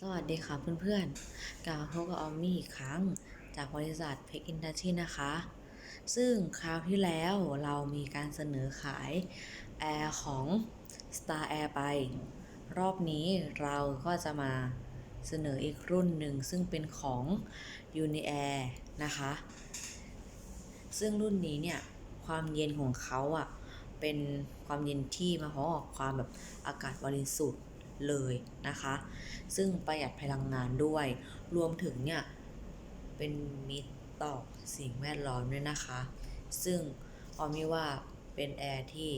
สวัสดีค่ะเพื่อนๆกลับมาพบกับออมมี่อีกครั้ง จากบริษัทเพกอินดัชชีนะคะ ซึ่งคราวที่แล้วเรามีการเสนอขายแอร์ของ Star Air ไป รอบนี้เราก็จะมาเสนออีกรุ่นหนึ่งซึ่งเป็นของ Uniair นะคะ ซึ่งรุ่นนี้เนี่ย ความเย็นของเขาอะ่ะ เป็นความเย็นที่มาพร้อมกับความแบบอากาศบริสุทธิ์ เลยนะคะ ซึ่งประหยัดพลังงานด้วย รวมถึงเนี่ยเป็นมิตรต่อสิ่งแวดล้อมด้วยนะคะ ซึ่งออมมี่ว่าเป็นแอร์ที่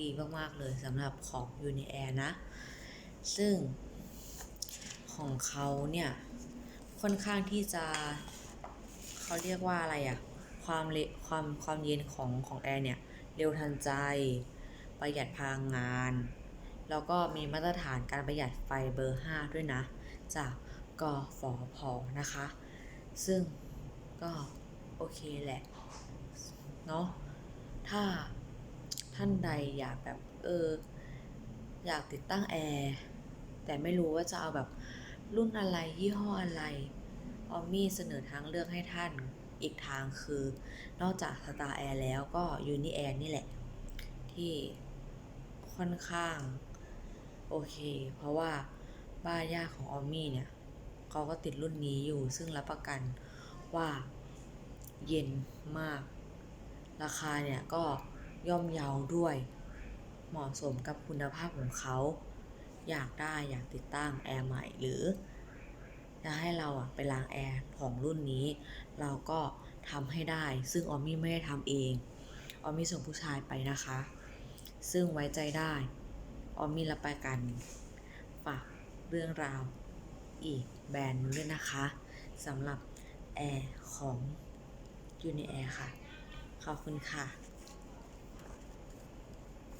ดีมาก ๆ เลยสำหรับของ u n i Air นะ ซึ่งของเขาเนี่ย ค่อนข้างที่จะเขาเรียกว่าอะไรอะความเลความความเย็นของของแอร์เนี่ย เร็วทันใจ ประหยัดพลังงาน แล้วก็มีมาตรฐานการประหยัดไฟเบอร์ 5 ด้วยนะ จากกฟผนะคะ ซึ่งก็โอเคแหละเนาะถ้าท่านใดอยากแบบเอออยากติดตั้งแอร์แต่ไม่รู้ว่าจะเอาแบบรุ่นอะไรยี่ห้ออะไร ออมมี่เสนอทางเลือกให้ท่านอีกทางคือนอกจาก Star Air แล้วก็ Uni Air นี่แหละ ที่ค่อนข้าง โอเค เพราะว่าบ้านญาของออมมี่เนี่ยเขาก็ติดรุ่นนี้อยู่ซึ่งรับประกันว่าเย็นมาก ราคาเนี่ยก็ย่อมเยาด้วย เหมาะสมกับคุณภาพของเขา อยากได้อยากติดตั้งแอร์ใหม่หรือจะให้เราอะไปล้างแอร์ของรุ่นนี้ เราก็ทำให้ได้ ซึ่งออมมี่ไม่ได้ทำเอง ออมมี่ส่งผู้ชายไปนะคะ ซึ่งไว้ใจได้ ออมมี่รับประกัน ฝากเรื่องราวอีกแบรนด์หนึงด้วยนะคะสำหรับแอร์ของยูนิแอร์ค่ะ ขอบคุณค่ะ